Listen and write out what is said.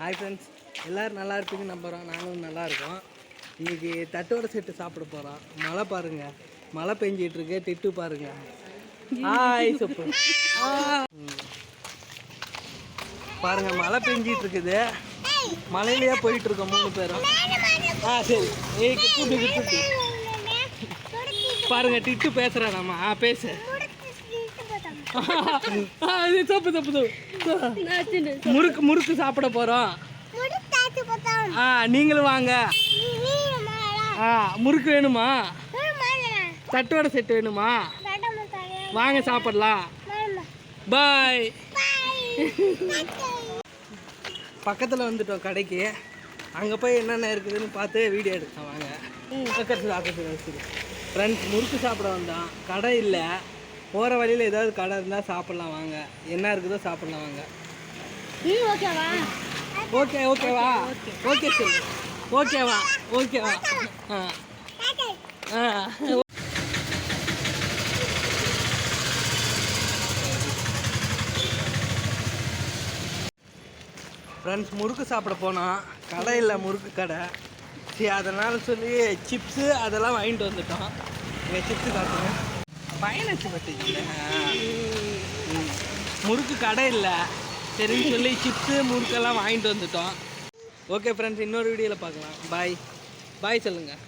Hi friends எல்லோரும் நல்லா இருப்பீங்கன்னு நம்புகிறோம் நாங்களும் நல்லா இருக்கோம். இன்னைக்கு தட்டோட செட்டு சாப்பிட போகிறோம் மழை பாருங்க. மழை பெஞ்சிட்டு இருக்கு. திட்டு பாருங்க. ஹாய் சூப்பு. ம். பாருங்க மழை பெஞ்சிட்டு இருக்குது. மலையிலேயே போயிட்டு இருக்கோம் மூணு பேரும். ஆ சரி. ஏய் டிட்டு பேசுகிறேன் நம்ம. ஆ பேசு. இது தப்பு தப்பு தப்பு முறுக்கு முறுக்கு சாப்பிட போகிறோம் ஆ நீங்களும் வாங்க. ஆ முறுக்கு வேணுமா? தட்டோட செட் வேணுமா? வாங்க சாப்பிடலாம். பாய். பக்கத்தில் வந்துட்டோம் கடைக்கு. அங்கே போய் என்னென்ன இருக்குதுன்னு பார்த்து வீடியோ எடுக்கலாம் வாங்க. பக்கத்தில் பக்கத்தில் ஃப்ரெண்ட்ஸ் முறுக்கு சாப்பிட வந்தோம். கடை இல்லை. போகிற வழியில் ஏதாவது கடை இருந்தால் சாப்பிட்லாம் வாங்க. என்ன இருக்குதோ சாப்பிட்லாம் வாங்க. ஓகே ஓகேவா ஓகே சரி ஓகேவா ஓகேவா ஆ. ஆ. ஃப்ரெண்ட்ஸ் முறுக்கு சாப்பிட போனோம் கடை இல்லை முறுக்கு கடை. சரி அதனால் சொல்லி சிப்ஸு அதெல்லாம் வாங்கிட்டு வந்துட்டோம். இங்கே சிப்ஸு காட்டுங்க பயணச்சு பட்டுச்சு முறுக்கு கடை இல்லை. சரின்னு சொல்லி சிப்ஸு முறுக்கெல்லாம் வாங்கிட்டு வந்துட்டோம். ஓகே ஃப்ரெண்ட்ஸ் இன்னொரு வீடியோவில் பார்க்கலாம். பாய் பாய் சொல்லுங்கள்